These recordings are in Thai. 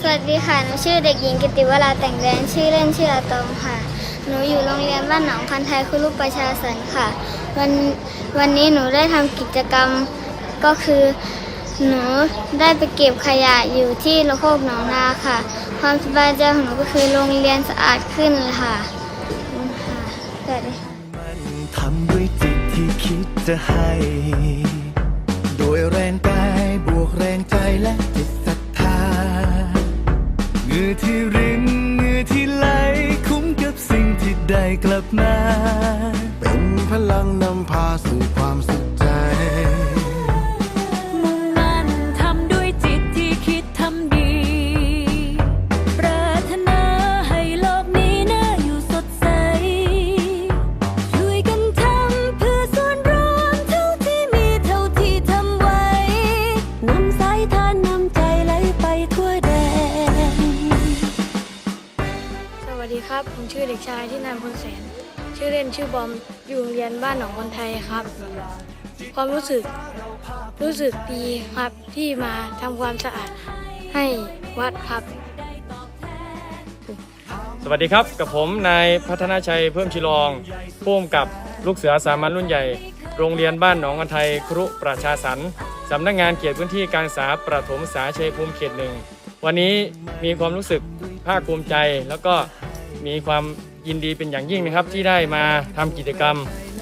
สวัสดีค่ะ หนูชื่อเด็กหญิงกิติวราแต่งแดนชื่อเล่นชื่ออาตอมค่ะ หนูอยู่โรงเรียนบ้านหนองคันไทยคุรุประชาสรรค์ค่ะ วันวันนี้หนูได้ทำกิจกรรมก็คือ หนูได้ไปเก็บขยะอยู่ที่โลโคกหนองนาค่ะ ความสบายใจของหนูก็คือโรงเรียนสะอาดขึ้นค่ะคุณค่ะสวัสดีค่ะมันทำด้วยจิตที่คิดจะให้ โดยแรงกายบวกแรงใจและ ที่รินเหงื่อที่ไหลคุ้มกับสิ่งที่ได้กลับมา เป็นพลังนำพาสู่ความ ครับ ผมชื่อเด็กชายที่นามพลแสน ชื่อเล่นชื่อบอม อยู่โรงเรียนบ้านหนองคนไทยครับ ความรู้สึก รู้สึกดีครับที่มาทำความสะอาดให้วัดครับ สวัสดีครับกับผมนายพัฒนาชัยเพิ่มชิลองผู้กำกับลูกเสือสามัญรุ่นใหญ่ โรงเรียนบ้านหนองกันไทยครุประชาสรรสำนักงานเขตพื้นที่การศึกษาประถมศึกษาชัยภูมิเขตหนึ่งวันนี้มีความรู้สึกภาคภูมิใจแล้วก็ มีความยินดีเป็นอย่างยิ่งนะครับ ที่ได้มาทำกิจกรรม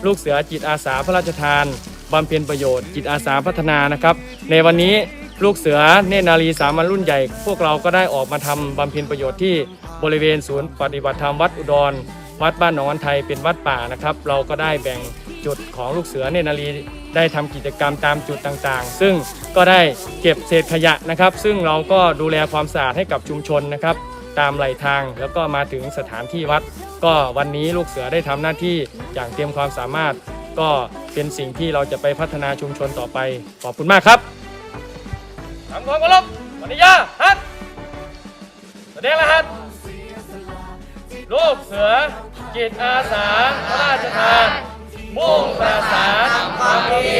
ลูกเสือจิตอาสาพระราชทานบำเพ็ญประโยชน์จิตอาสาพัฒนานะครับ ในวันนี้ลูกเสือเนตรนารีสามัญรุ่นใหญ่ พวกเราก็ได้ออกมาทำบำเพ็ญประโยชน์ที่บริเวณศูนย์ปฏิบัติธรรมวัดอุดร วัดบ้านหนองอันไทยเป็นวัดป่านะครับ เราก็ได้แบ่งจุดของลูกเสือเนตรนารีได้ทำกิจกรรมตามจุดต่างๆ ซึ่งก็ได้เก็บเศษขยะนะครับ ซึ่งเราก็ดูแลความสะอาดให้กับชุมชนนะครับ ตามไหลทาง แล้วก็มาถึงสถานที่วัด ก็วันนี้ลูกเสือได้ทำหน้าที่อย่างเต็มความสามารถ ก็เป็นสิ่งที่เราจะไปพัฒนาชุมชนต่อไป ขอบคุณมากครับทำความเคารพปฏิญาฮัทแสดงรหัสลูกเสือ จิตอาสาพระราชทานมุ่งประสานความดี